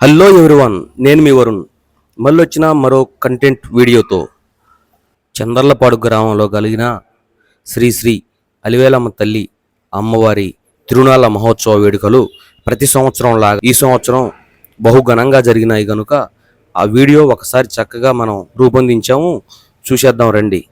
Hello everyone నేను మీ వరుణ్. మళ్ళీ వచ్చిన మరో కంటెంట్ వీడియోతో. చందర్లపాడు గ్రామంలో కలిగిన శ్రీ శ్రీ అలివేలమ్మ తల్లి అమ్మవారి తిరునాళ్ళ మహోత్సవ వేడుకలు ప్రతి సంవత్సరం లాగా ఈ సంవత్సరం బహుఘనంగా జరిగినాయి కనుక ఆ వీడియో ఒకసారి చక్కగా మనం రూపొందించాము. చూసేద్దాం రండి.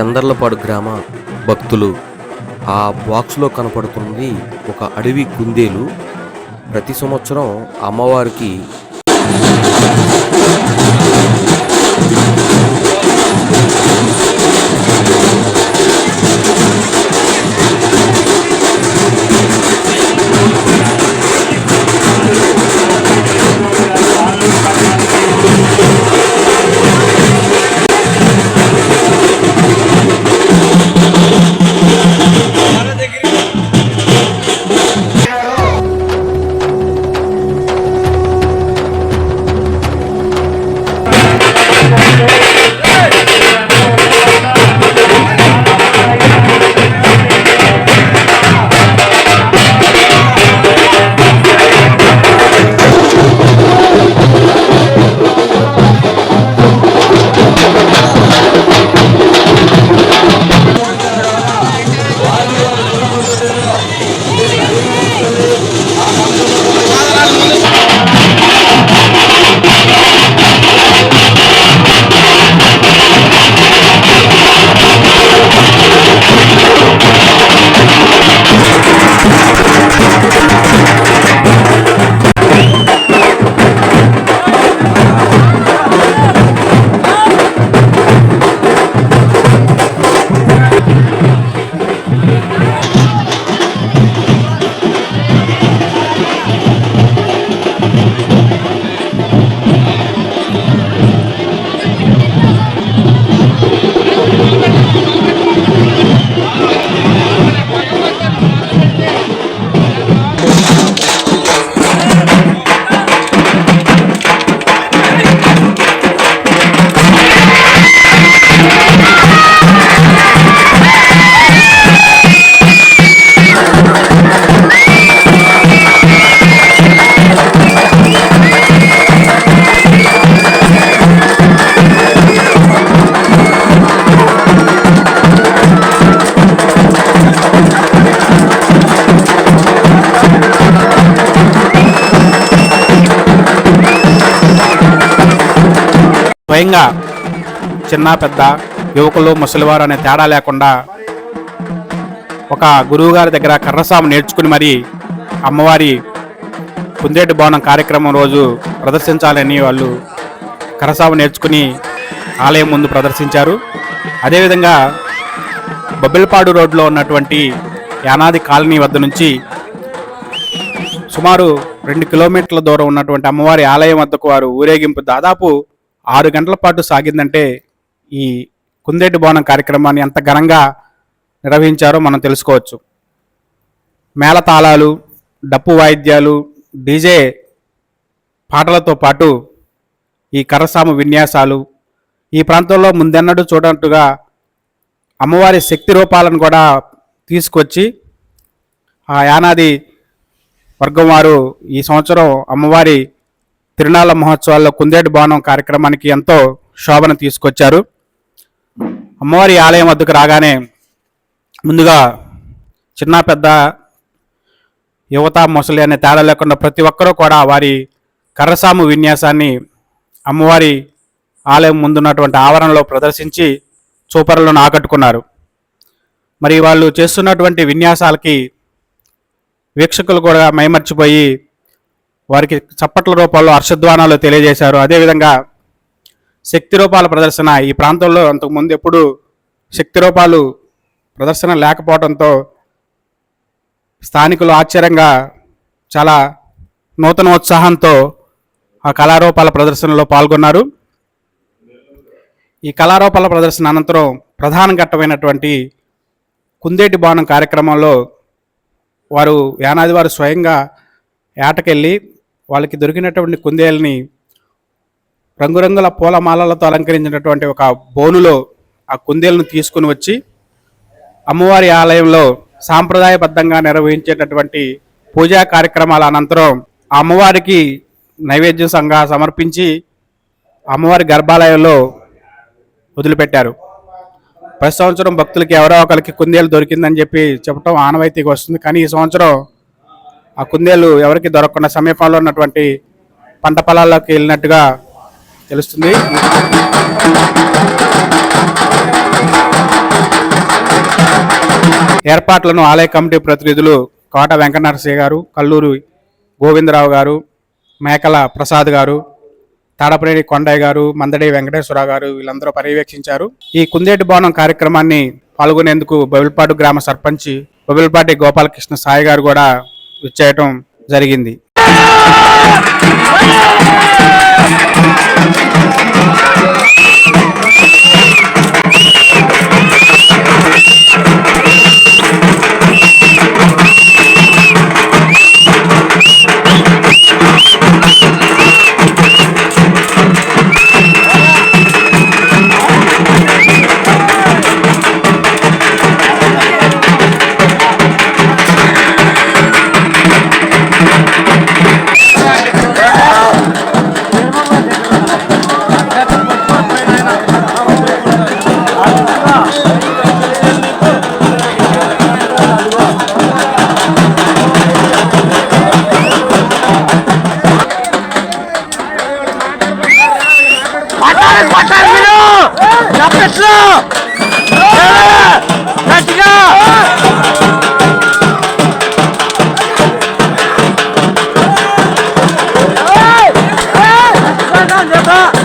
చందర్లపాడు గ్రామ భక్తులు. ఆ బాక్స్లో కనపడుతుంది ఒక అడవి కుందేలు. ప్రతి సంవత్సరం అమ్మవారికి స్వయంగా చిన్న పెద్ద యువకులు ముసలివారు అనే తేడా లేకుండా ఒక గురువుగారి దగ్గర కర్రసాము నేర్చుకుని మరి అమ్మవారి కుందేటి భవనం కార్యక్రమం రోజు ప్రదర్శించాలని వాళ్ళు కర్రసాము నేర్చుకుని ఆలయం ముందు ప్రదర్శించారు. అదేవిధంగా బొబ్బిలపాడు రోడ్లో ఉన్నటువంటి యానాది కాలనీ వద్ద నుంచి సుమారు రెండు కిలోమీటర్ల దూరం ఉన్నటువంటి అమ్మవారి ఆలయం వద్దకు వారు ఊరేగింపు దాదాపు ఆరు గంటల పాటు సాగిందంటే ఈ కుందేటి బోనం కార్యక్రమాన్ని ఎంత ఘనంగా నిర్వహించారో మనం తెలుసుకోవచ్చు. మేళతాళాలు డప్పు వాయిద్యాలు డీజే పాటలతో పాటు ఈ కర్రసాము విన్యాసాలు ఈ ప్రాంతంలో ముందెన్నడూ చూడనట్టుగా అమ్మవారి శక్తి రూపాలను కూడా తీసుకొచ్చి ఆ యానాది వర్గం వారు ఈ సంవత్సరం అమ్మవారి తిరునాళ్ళ మహోత్సవాల్లో కుందేటి భవనం కార్యక్రమానికి ఎంతో శోభను తీసుకొచ్చారు. అమ్మవారి ఆలయం వద్దకు రాగానే ముందుగా చిన్న పెద్ద యువత ముసలి అనే తేడా లేకుండా ప్రతి ఒక్కరూ కూడా వారి కర్రసాము విన్యాసాన్ని అమ్మవారి ఆలయం ముందున్నటువంటి ఆవరణలో ప్రదర్శించి చూపరులను ఆకట్టుకున్నారు. మరి వాళ్ళు చేస్తున్నటువంటి విన్యాసాలకి వీక్షకులు కూడా మైమర్చిపోయి వారికి చప్పట్ల రూపంలో హర్షధ్వానాలు తెలియజేశారు. అదేవిధంగా శక్తి రూపాల ప్రదర్శన ఈ ప్రాంతంలో అంతకుముందు ఎప్పుడు శక్తి రూపాలు ప్రదర్శన లేకపోవడంతో స్థానికులు ఆశ్చర్యంగా చాలా నూతన ఉత్సాహంతో ఆ కళారూపాల ప్రదర్శనలో పాల్గొన్నారు. ఈ కళారూపాల ప్రదర్శన అనంతరం ప్రధాన ఘట్టమైనటువంటి కుందేటి బాణం కార్యక్రమంలో వారు యానాది వారు స్వయంగా ఏటకెళ్ళి వాళ్ళకి దొరికినటువంటి కుందేలని రంగురంగుల పూలమాలలతో అలంకరించినటువంటి ఒక బోనులో ఆ కుందేలను తీసుకుని వచ్చి అమ్మవారి ఆలయంలో సాంప్రదాయబద్ధంగా నిర్వహించేటటువంటి పూజా కార్యక్రమాల అనంతరం ఆ అమ్మవారికి నైవేద్యం సంగా సమర్పించి అమ్మవారి గర్భాలయంలో వదిలిపెట్టారు. ప్రతి సంవత్సరం భక్తులకి ఎవరో ఒకరికి కుందేలు దొరికిందని చెప్పి చెప్పడం ఆనవాయితీగా వస్తుంది. కానీ ఈ సంవత్సరం ఆ కుందేలు ఎవరికి దొరకకుండా సమీపంలో ఉన్నటువంటి పంట పొలాల్లోకి వెళ్ళినట్టుగా తెలుస్తుంది. ఏర్పాట్లను ఆలయ కమిటీ ప్రతినిధులు కోట వెంకటనరసయ్య గారు కల్లూరు గోవిందరావు గారు మేకల ప్రసాద్ గారు తాడపనేని కొండయ్య గారు మందడి వెంకటేశ్వరరావు గారు వీళ్ళందరూ పర్యవేక్షించారు. ఈ కుందేటి భవనం కార్యక్రమాన్ని పాల్గొనేందుకు బబిల్పాడు గ్రామ సర్పంచ్ బబిల్పాటి గోపాలకృష్ణ సాయి గారు కూడా విచ్చేయటం జరిగింది. 看着他。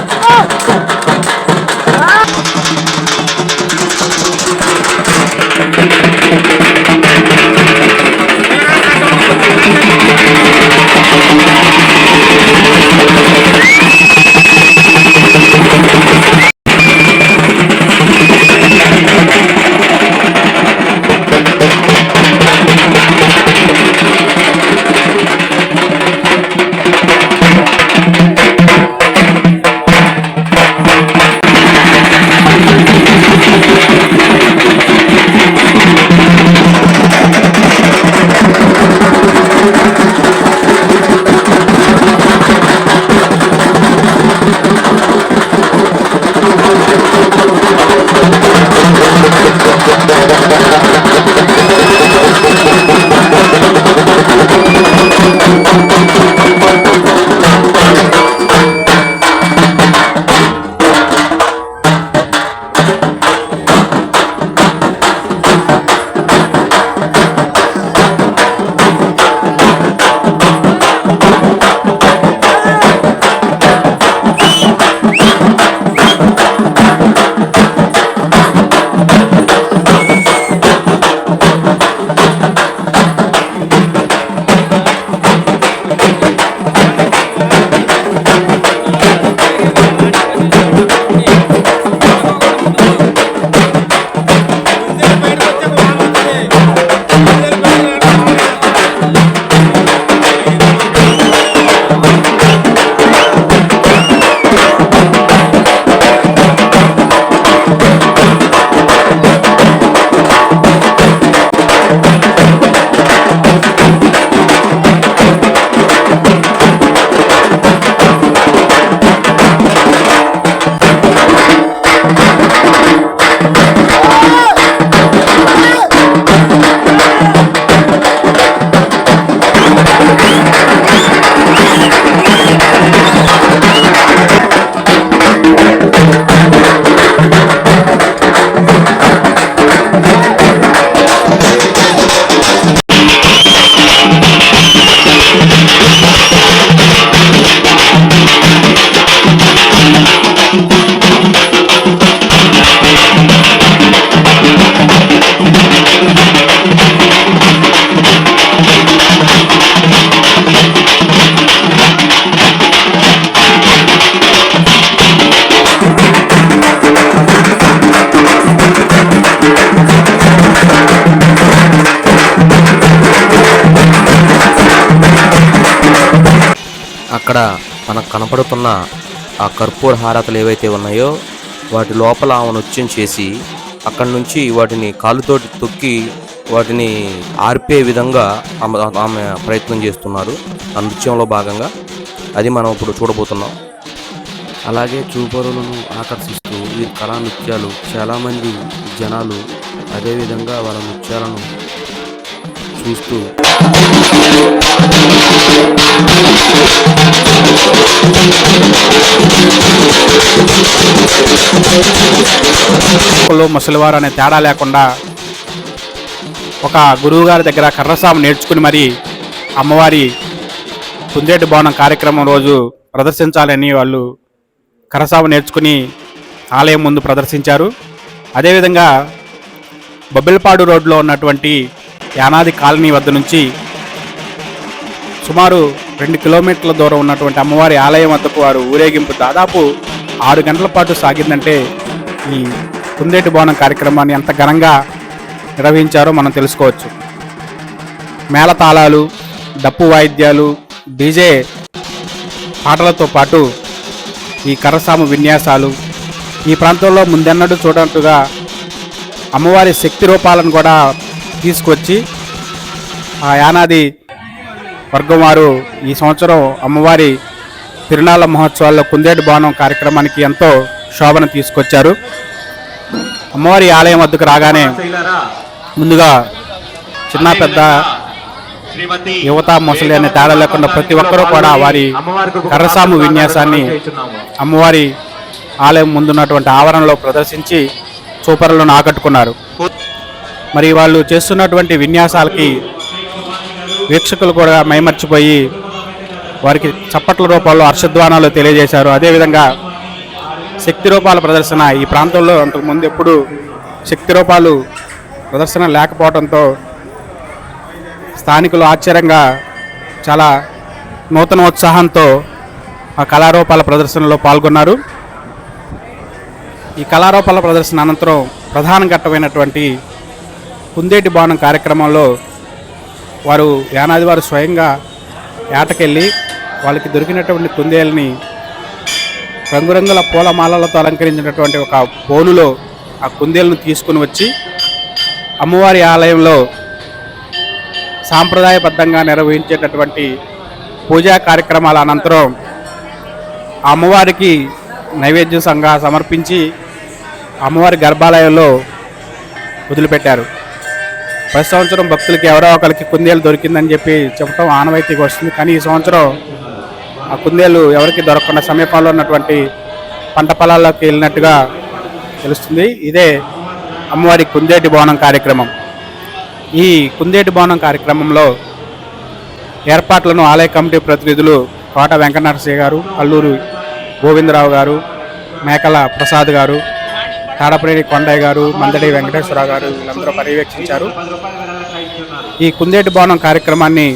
మనకు కనపడుతున్న ఆ కర్పూర హారతలు ఏవైతే ఉన్నాయో వాటి లోపల ఆమె నృత్యం చేసి అక్కడి నుంచి వాటిని కాలుతోటి తొక్కి వాటిని ఆర్పే విధంగా ఆమె ఆమె ప్రయత్నం చేస్తున్నారు. ఆ నృత్యంలో భాగంగా అది మనం ఇప్పుడు చూడబోతున్నాం. అలాగే చూపరులను ఆకర్షిస్తూ ఈ కళా నృత్యాలు చాలామంది జనాలు అదేవిధంగా వాళ్ళ నృత్యాలను చూస్తూ ముసలివారు అనే తేడా లేకుండా ఒక గురువు గారి దగ్గర కర్రసాము నేర్చుకుని మరి అమ్మవారి కుందేటి భవనం కార్యక్రమం రోజు ప్రదర్శించాలని వాళ్ళు కర్రసాము నేర్చుకుని ఆలయం ముందు ప్రదర్శించారు. అదేవిధంగా బొబ్బిలపాడు రోడ్లో ఉన్నటువంటి యానాది కాలనీ వద్ద నుంచి సుమారు రెండు కిలోమీటర్ల దూరం ఉన్నటువంటి అమ్మవారి ఆలయం వద్దకు వారు ఊరేగింపు దాదాపు ఆరు గంటల పాటు సాగిందంటే ఈ కుందేటి భవనం కార్యక్రమాన్ని ఎంత ఘనంగా నిర్వహించారో మనం తెలుసుకోవచ్చు. మేళతాళాలు డప్పు వాయిద్యాలు డీజే పాటలతో పాటు ఈ కర్రసాము విన్యాసాలు ఈ ప్రాంతంలో ముందెన్నడూ చూడనట్టుగా అమ్మవారి శక్తి రూపాలను కూడా తీసుకొచ్చి ఆ యానాది వర్గం వారు ఈ సంవత్సరం అమ్మవారి తిరునాళ్ళ మహోత్సవాల్లో కుందేటి భవనం కార్యక్రమానికి ఎంతో శోభను తీసుకొచ్చారు. అమ్మవారి ఆలయం వద్దకు రాగానే ముందుగా చిన్న పెద్ద యువత ముసలి అనే తేడా లేకుండా ప్రతి ఒక్కరూ కూడా వారి కర్రసాము విన్యాసాన్ని అమ్మవారి ఆలయం ముందున్నటువంటి ఆవరణలో ప్రదర్శించి చూపరులను ఆకట్టుకున్నారు. మరి వాళ్ళు చేస్తున్నటువంటి విన్యాసాలకి వీక్షకులు కూడా మైమర్చిపోయి వారికి చప్పట్ల రూపాల్లో హర్షధ్వానాలు తెలియజేశారు. అదేవిధంగా శక్తి రూపాల ప్రదర్శన ఈ ప్రాంతంలో అంతకుముందు ఎప్పుడు శక్తి రూపాలు ప్రదర్శన లేకపోవడంతో స్థానికులు ఆశ్చర్యంగా చాలా నూతన ఉత్సాహంతో ఆ కళారూపాల ప్రదర్శనలో పాల్గొన్నారు. ఈ కళారూపాల ప్రదర్శన అనంతరం ప్రధాన ఘట్టమైనటువంటి కుందేటి భవనం కార్యక్రమంలో వారు యానాది వారు స్వయంగా ఏటకెళ్ళి వాళ్ళకి దొరికినటువంటి కుందేలని రంగురంగుల పూలమాలలతో అలంకరించినటువంటి ఒక బోనులో ఆ కుందేలను తీసుకుని వచ్చి అమ్మవారి ఆలయంలో సాంప్రదాయబద్ధంగా నిర్వహించేటటువంటి పూజా కార్యక్రమాల అనంతరం ఆ అమ్మవారికి నైవేద్యం సంఘ సమర్పించి అమ్మవారి గర్భాలయంలో వదిలిపెట్టారు. ప్రతి సంవత్సరం భక్తులకి ఎవరో ఒకరికి కుందేలు దొరికిందని చెప్పి చెప్పడం ఆనవాయితీగా వస్తుంది. కానీ ఈ సంవత్సరం ఆ కుందేలు ఎవరికి దొరకకుండా సమీపంలో ఉన్నటువంటి పంట పొలాల్లోకి వెళ్ళినట్టుగా తెలుస్తుంది. ఇదే అమ్మవారి కుందేటి భవనం కార్యక్రమం. ఈ కుందేటి భవనం కార్యక్రమంలో ఏర్పాట్లను ఆలయ కమిటీ ప్రతినిధులు కోట వెంకటనరసయ్య గారు అల్లూరు గోవిందరావు గారు మేకల ప్రసాద్ గారు తాడపరేడి కొండయ్య గారు మందడి వెంకటేశ్వరరావు గారు వీళ్ళందరూ పర్యవేక్షించారు. ఈ కుందేటి భవనం కార్యక్రమాన్ని